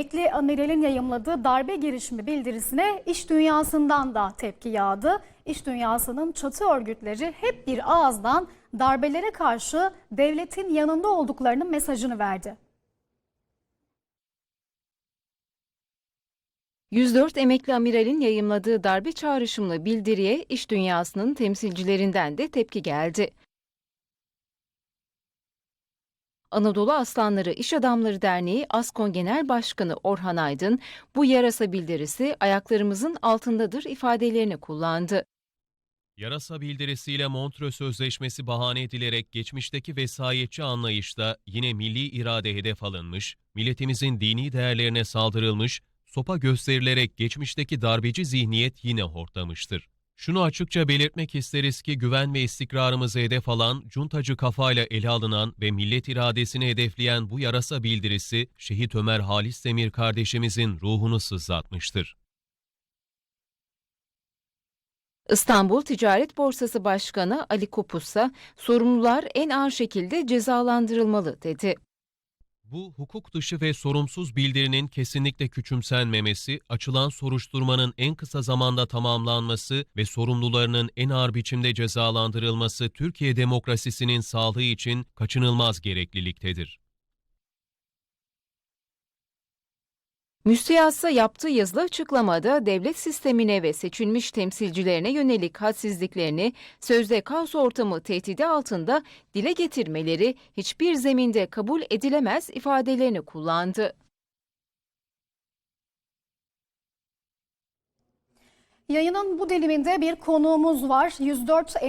Emekli amiralin yayımladığı darbe girişimi bildirisine iş dünyasından da tepki yağdı. İş dünyasının çatı örgütleri hep bir ağızdan darbelere karşı devletin yanında olduklarının mesajını verdi. 104 emekli amiralin yayımladığı darbe çağrışımlı bildiriye iş dünyasının temsilcilerinden de tepki geldi. Anadolu Aslanları İş Adamları Derneği Askon Genel Başkanı Orhan Aydın, bu yarasa bildirisi ayaklarımızın altındadır ifadelerini kullandı. Yarasa bildirisiyle Montreux Sözleşmesi bahane edilerek geçmişteki vesayetçi anlayışta yine milli irade hedef alınmış, milletimizin dini değerlerine saldırılmış, sopa gösterilerek geçmişteki darbeci zihniyet yine hortlamıştır. Şunu açıkça belirtmek isteriz ki güven ve istikrarımızı hedef alan, cuntacı kafayla ele alınan ve millet iradesini hedefleyen bu yarasa bildirisi, Şehit Ömer Halis Demir kardeşimizin ruhunu sızlatmıştır. İstanbul Ticaret Borsası Başkanı Ali Kopuzsa, sorumlular en ağır şekilde cezalandırılmalı dedi. Bu hukuk dışı ve sorumsuz bildirinin kesinlikle küçümsenmemesi, açılan soruşturmanın en kısa zamanda tamamlanması ve sorumlularının en ağır biçimde cezalandırılması Türkiye demokrasisinin sağlığı için kaçınılmaz gerekliliktedir. Müstiyasa yaptığı yazılı açıklamada devlet sistemine ve seçilmiş temsilcilerine yönelik hadsizliklerini sözde kaos ortamı tehdidi altında dile getirmeleri hiçbir zeminde kabul edilemez ifadelerini kullandı. Yayının bu diliminde bir konuğumuz var. 104 emekli